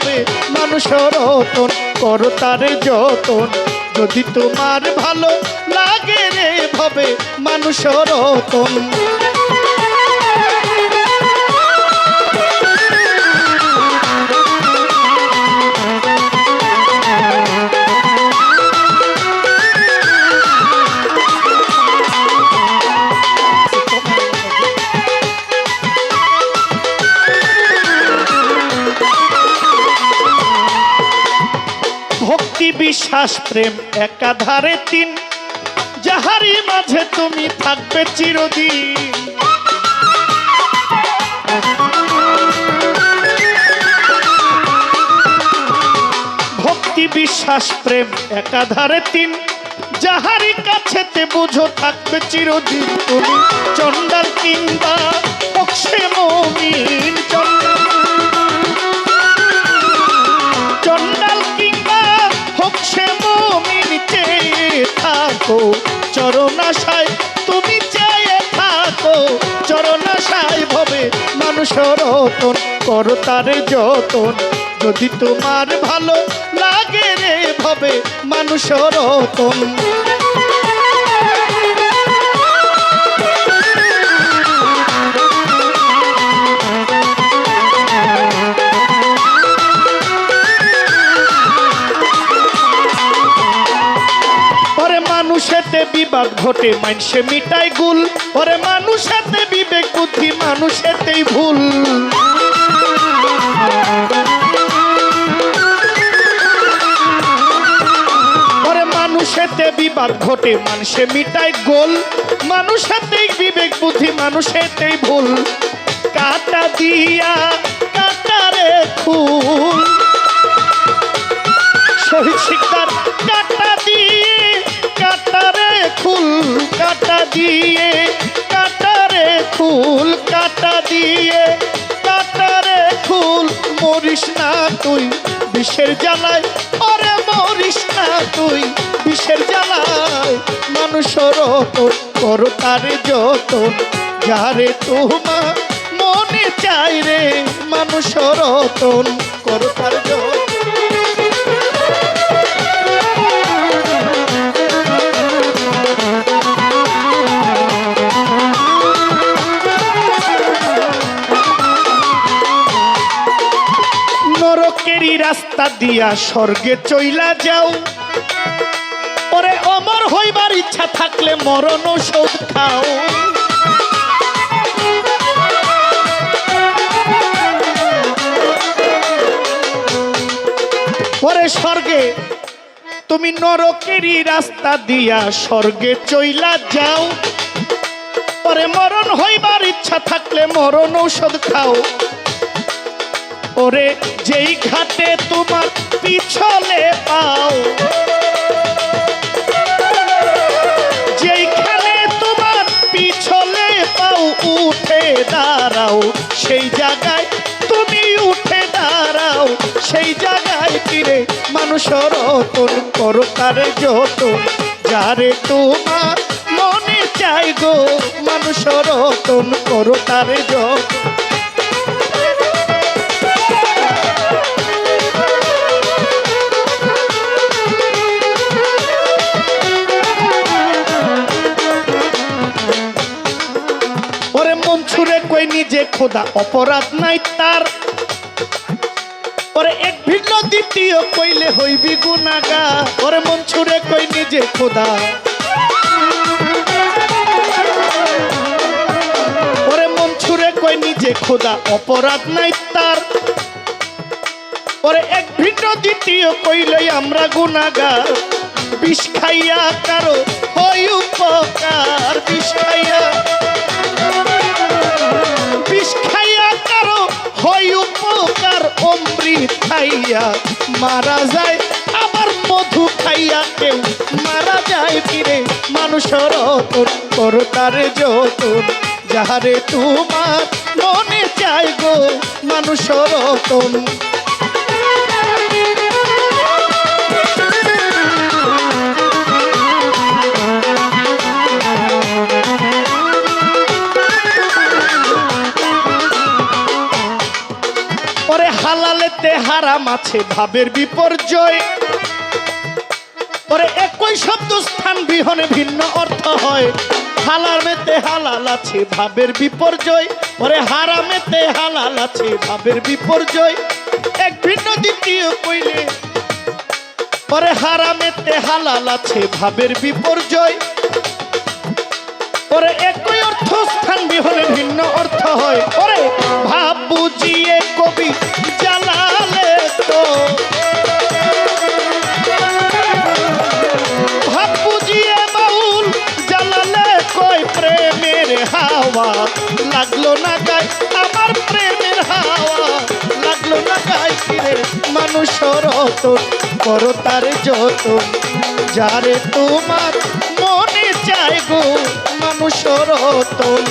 ভবে মানুষের রতন। করো তার যতন। যদি তোমার ভালো লাগে রে ভবে মানুষের রতন। বিশ্বাস প্রেম একাধারে তিন। যাহারি মাঝে তুমি থাকবে চিরদিন। ভক্তি, বিশ্বাস, প্রেম একাধারে তিন। যাহারি কাছেতে বুঝো থাকবে চিরদিন তুমি। চন্ডাল কিংবা অক্ষে মমিন চন্ডাল চরণাশায়, তুমি চেয়ে থাকো। চরণাশায় ভবে মানুষের রতন করো যতন। যদি তোমার ভালো লাগে রে ভবে মানুষের রতন। বিবাদ ঘটে মানুষে মিটাই গুল পরে মানুষেতে বিবেক, বুদ্ধি মানুষেতেই ভুল। মানুষেতে বিবাদ ঘটে মানুষে মিটাই গোল। মানুষেতেই বিবেক, বুদ্ধি মানুষেতেই ভুল। কাটা দিয়া দিয়ে কাটারে ফুল কাটা দিয়ে কাটারে ফুল মরিস না তুই, বিষের জ্বালায়, ওরে মরিস না তুই, বিষের জ্বালায় মানুষের করো তার যতন। যারে তোমার মনে চাই রে মানুষের করো তার যতন। নরকেরই রাস্তা দিয়া স্বর্গে চইলা যাও। পরে অমর হইবার ইচ্ছা থাকলে মরণ ঔষধ খাও। পরে স্বর্গে, তুমি নরকেরই রাস্তা দিয়া স্বর্গে চইলা যাও। পরে মরণ হইবার ইচ্ছা থাকলে মরণ ঔষধ খাও। ওরে, যেই ঘাটে তোমার পিছলে পাও। যেইখানে তোমার পিছলে পাও, উঠে দাঁড়াও। সেই জায়গায় তুমি উঠে দাঁড়াও। সেই জায়গায় ফিরে মানুষের রতন করো তার যতন যারে তোমার মনে চাই গো মানুষের রতন করো তার যতন ছুড়ে কই নিজে খোদা, অপরাধ নাই তার। ওরে এক ভিন্ন দ্বিতীয় কইলে হইবি গুনাগা ওরে মন ছুড়ে কই নিজে খোদা। ওরে মন ছুড়ে কই নিজে খোদা, অপরাধ নাই তার। ওরে এক ভিন্ন দ্বিতীয় কইলে আমরা গুনাগার। বিষ খাইয়া কারও হই উপকার। বিষ খাইয়া খাইয়া মারা যায়, আবার মধু খাইয়া কেউ মারা যায় ফিরে। মানুষের করো তার যতন যাহারে তোমার মনে চাই গো মানুষের রতন হারাম আছে ভাবের বিপর্যয়। পরে একই শব্দ স্থান বিহনে ভিন্ন অর্থ হয়। হালামেতে হালাল আছে ভাবের বিপর্যয়। পরে হারামেতে হালাল আছে ভাবের বিপর্যয়। এক ভিন্ন দ্বিতীয় কইলে, পরে হারামেতে হালাল আছে ভাবের বিপর্যয়। পরে একই অর্থ স্থান বিহনে ভিন্ন লাগল না গায় আমার প্রেমের হাওয়া। লাগল না গায় কিরে মানুষ রতন করো তার যত যারে তোমার মনে চায় গো মানুষ রতন